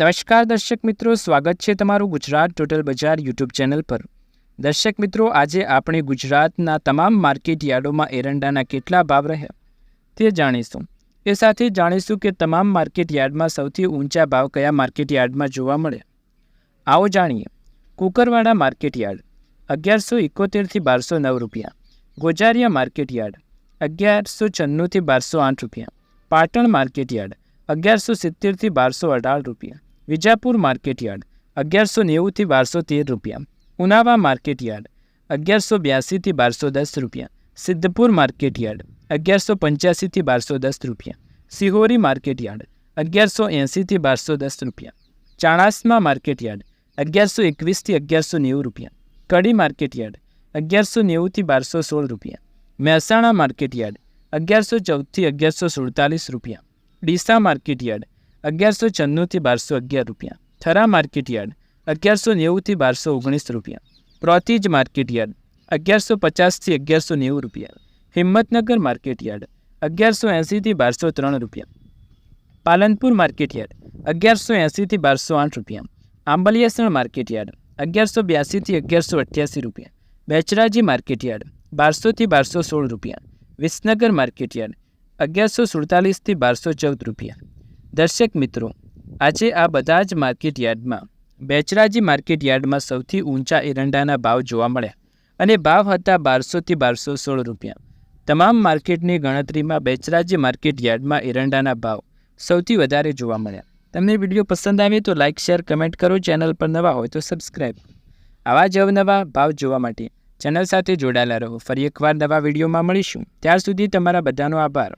નમસ્કાર દર્શક મિત્રો, સ્વાગત છે તમારું ગુજરાત ટોટલ બજાર યુટ્યુબ ચેનલ પર. દર્શક મિત્રો, આજે આપણે ગુજરાતના તમામ માર્કેટ યાર્ડોમાં એરંડાના કેટલા ભાવ રહ્યા તે જાણીશું. એ સાથે જાણીશું કે તમામ માર્કેટ યાર્ડમાં સૌથી ઊંચા ભાવ કયા માર્કેટ યાર્ડમાં જોવા મળે આવો જાણીએ. કુકરવાડા માર્કેટ યાર્ડ, અગિયારસો એકોતેરથી બારસો નવ રૂપિયા. ગોજારિયા માર્કેટ યાર્ડ, અગિયારસો છન્નુંથી બારસો આઠ રૂપિયા. પાટણ માર્કેટ યાર્ડ અગિયારસો સિત્તેરથી બારસો અઢાર રૂપિયા. વિજાપુર માર્કેટયાર્ડ અગિયારસો નેવુંથી બારસો તેર રૂપિયા. ઉનાવા માર્કેટયાર્ડ અગિયારસો બ્યાસીથી બારસો દસ રૂપિયા. સિદ્ધપુર માર્કેટ યાર્ડ, અગિયારસો પંચ્યાસીથી બારસો દસ રૂપિયા. સિહોરી માર્કેટ યાર્ડ, અગિયારસો એંસીથી બારસો દસ રૂપિયા. ચાણાસમા માર્કેટ યાર્ડ, અગિયારસો એકવીસથી અગિયારસો નેવું રૂપિયા. કડી માર્કેટયાર્ડ અગિયારસો નેવુંથી બારસો સોળ રૂપિયા. મહેસાણા માર્કેટયાર્ડ અગિયારસો ચૌદથી અગિયારસો સુડતાલીસ રૂપિયા. ડીસા માર્કેટ યાર્ડ, અગિયારસો છન્નુંથી બારસો અગિયાર રૂપિયા. થરા માર્કેટ યાર્ડ, અગિયારસો નેવુંથી બારસો ઓગણીસ રૂપિયા. પ્રોતિજ માર્કેટ યાર્ડ, અગિયારસો પચાસથી અગિયારસો નેવું રૂપિયા. હિંમતનગર માર્કેટ યાર્ડ, અગિયારસો એંસીથી બારસો ત્રણ રૂપિયા. પાલનપુર માર્કેટ યાર્ડ, અગિયારસો એંસીથી બારસો આઠ રૂપિયા. આંબલિયાસણ માર્કેટ યાર્ડ, અગિયારસો બ્યાસીથી અગિયારસો અઠ્યાસી રૂપિયા. બેચરાજી માર્કેટ યાર્ડ, બારસોથી બારસો સોળ રૂપિયા. વિસનગર માર્કેટ યાર્ડ અગિયારસો સુડતાલીસથી બારસો ચૌદ રૂપિયા. દર્શક મિત્રો, આજે આ બધા જ માર્કેટ યાર્ડમાં, બેચરાજી માર્કેટ યાર્ડમાં સૌથી ઊંચા એરંડાના ભાવ જોવા મળ્યા અને ભાવ હતા બારસોથી બારસો સોળ રૂપિયા. તમામ માર્કેટની ગણતરીમાં બેચરાજી માર્કેટ યાર્ડમાં એરંડાના ભાવ સૌથી વધારે જોવા મળ્યા. તમને વીડિયો પસંદ આવે તો લાઇક, શેર, કમેન્ટ કરો. ચેનલ પર નવા હોય તો સબસ્ક્રાઈબ આવા જ અવનવા ભાવ જોવા માટે ચેનલ સાથે જોડાયેલા રહો. ફરી એકવાર નવા વિડીયોમાં મળીશું. ત્યાર સુધી તમારા બધાનો આભાર.